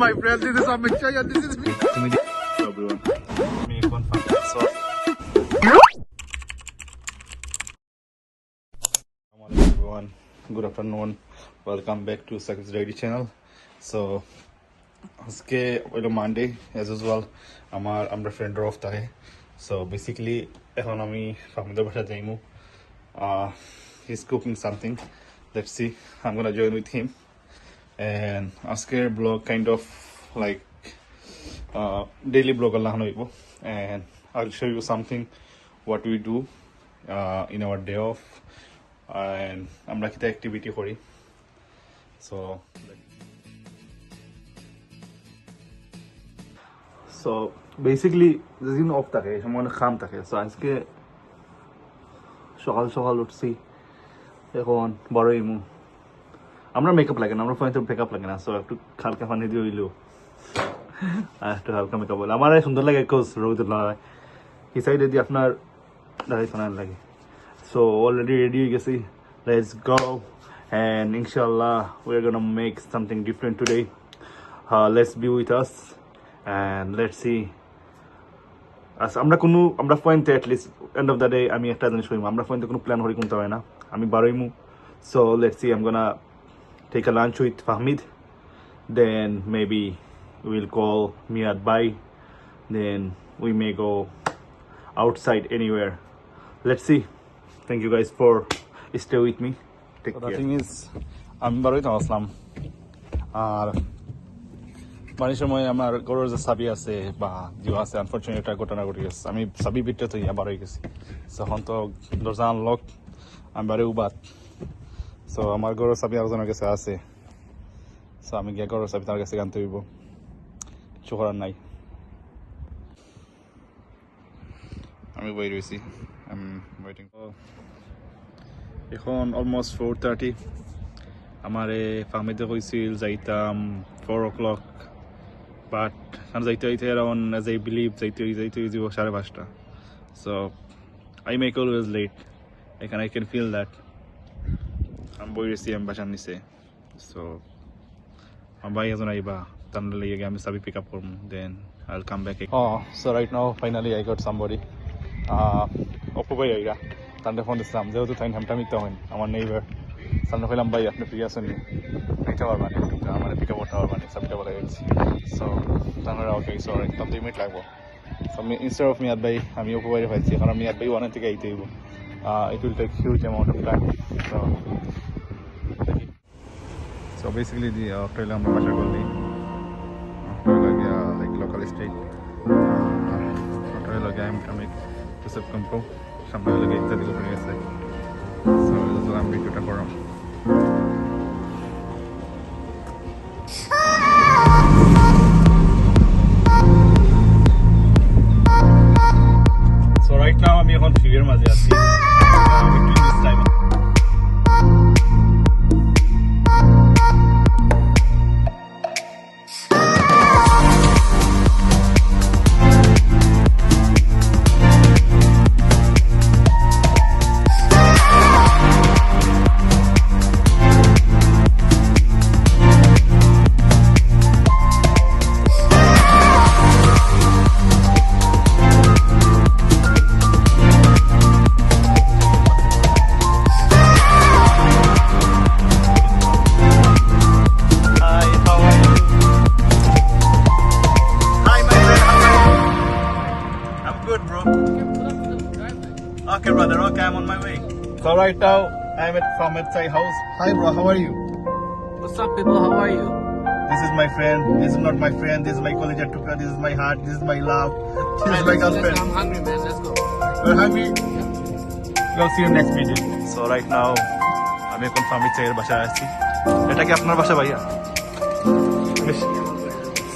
my friend. This is Amit and this is me. everyone. Me confirm. So. Hello everyone. Good afternoon. Welcome back to Success Ready channel. So আজকে হইল Monday as usual আমার আমরা friend off থাকে so basically এখন আমি ফাহমিদের বাসা যাইমু he is cooking something let's see I am gonna join with him আজকের blog kind of like uh, blog Allah hanoibo and I'll show you something what we do uh, in our day off and আমরা কিতা activity করি so so basically যেদিন off থাকে এই সময় খাম থাকে so আজকে সকাল সকাল উঠছি এখন বড় ইমু আমরা মেকআপ লাগে না আমরা ফোনে মেকআপ লাগে না সো একটু খালকা পানি দিয়ে হইলেও। আর একটু হালকা মেকআপ বলে আমার সুন্দর লাগে কোস রোদ লাগে এই সাইডে দিয়ে আপনার দাঁড়াই শোনার লাগে। সো অলরেডি রেডি হয়ে গেছি। Let's go and inshallah we're gonna make something different today. Uh, let's be with us and let's see. আচ্ছা আমরা কোনো আমরা পয়েন্টে at least end of the day আমি একটা জিনিস করিম। আমরা পয়েন্টে কোনো প্ল্যান করি কোনতে হয় না। আমি বারোইমু। So let's see I'm gonna take a lunch with Fahmid then maybe we'll call Miat by then we may go outside anywhere let's see thank you guys for stay with me take So care. the thing is আমি বারোই তো আসলাম আর বাড়ির সময় আমার গরুর যে চাবি আছে বা জিও আছে আনফর্চুনেট একটা ঘটনা ঘটে গেছে আমি চাবি বিটে তো ইয়া বারোই গেছি তখন তো দরজা আনলক আমি বারে উবাত সো আমার গরুর চাবি আরেকজনের কাছে আছে। সো আমি গিয়ে গরুর চাবি তার কাছে গান হইব। কিছু করার নাই। আমি বই রয়েছি ওয়েটিং এখন অলমোস্ট ফোর থার্টি আমারে ফার্মিতে কইছিল যাইতাম ফোর ও ক্লক বাট আমি যাইতে যাইতে অ্যারাউন্ড এজ আই বিলিভ যাইতে যাইতে যাব সাড়ে পাঁচটা। So I make always late এখানে I can feel that আমি বই রয়েছি আমি বাসার নিচে সো আমার ভাই এজন আইবা তার লেগে আমি চাবি পিক আপ করবো then I will come back Oh, so right now finally I got somebody. Uh, Apu ভাই আইরা তান্ডে ফোন দিছিলাম যেহেতু তাই হামটা মিতে হইন আমার নেইবার সামনে কইলাম ভাই আপনি ফ্রি আছেন নি পিকআপ পারবানি আমার পিকআপ করতে পারবানি সাবটা বলে গেছি সো তাহলে ওকে সো একদম দুই মিনিট লাগবো সো আমি ইনস্টেড অফ মিয়াদ ভাই আমি অপু ভাই পাইছি কারণ মিয়াদ ভাই ওয়ানের থেকে আইতে হইব it will take huge amount of time so so basically the ট্রেলে আমরা বাসা করলি ট্রেলে লাইক লোকাল স্ট্রিট ট্রেলে গিয়ে আমি আমি Joseph Campo সামনে হলে ইত্যাদি করে গেছে। সো এটা আমি ভিডিওটা করাম So Okay, brother. Okay, I'm on my way. So right now, I'm at from Etsai house. Hi, bro. How are you? What's up, people? How are you? This is my friend. This is not my friend. This is my colleague Atuka. This is my heart. This is my love. This is my girlfriend. I'm hungry, man. Let's go. We're hungry. Yeah. We'll see you next video. So right now, আমি এখন ফার্মির চাইয়ের বাসায় আছি এটা কি আপনার বাসা ভাইয়া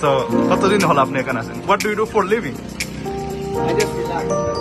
so কতদিন হলো আপনি এখানে আছেন what do you do for living I just relax.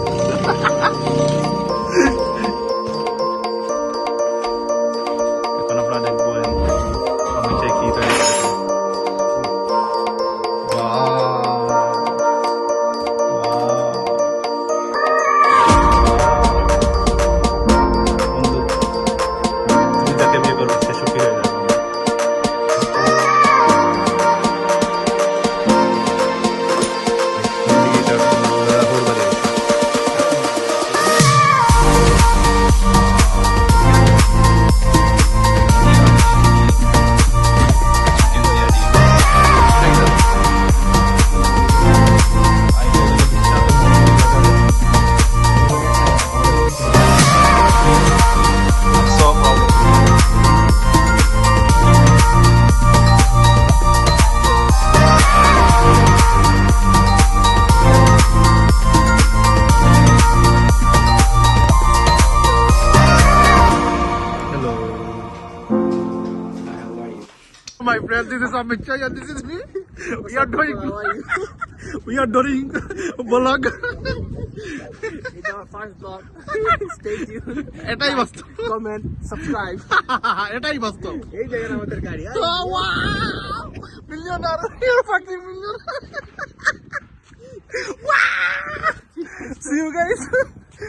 friend, this is Amit Chai and this is me. We are doing, How are you? we are doing vlog. It's our first vlog. Stay tuned. এটাই বাস্তব Comment, subscribe. এটাই বাস্তব এই জায়গায় আমাদের গাড়ি হ্যাঁ? Oh, wow! Millionaire! You're fucking millionaire! See you guys.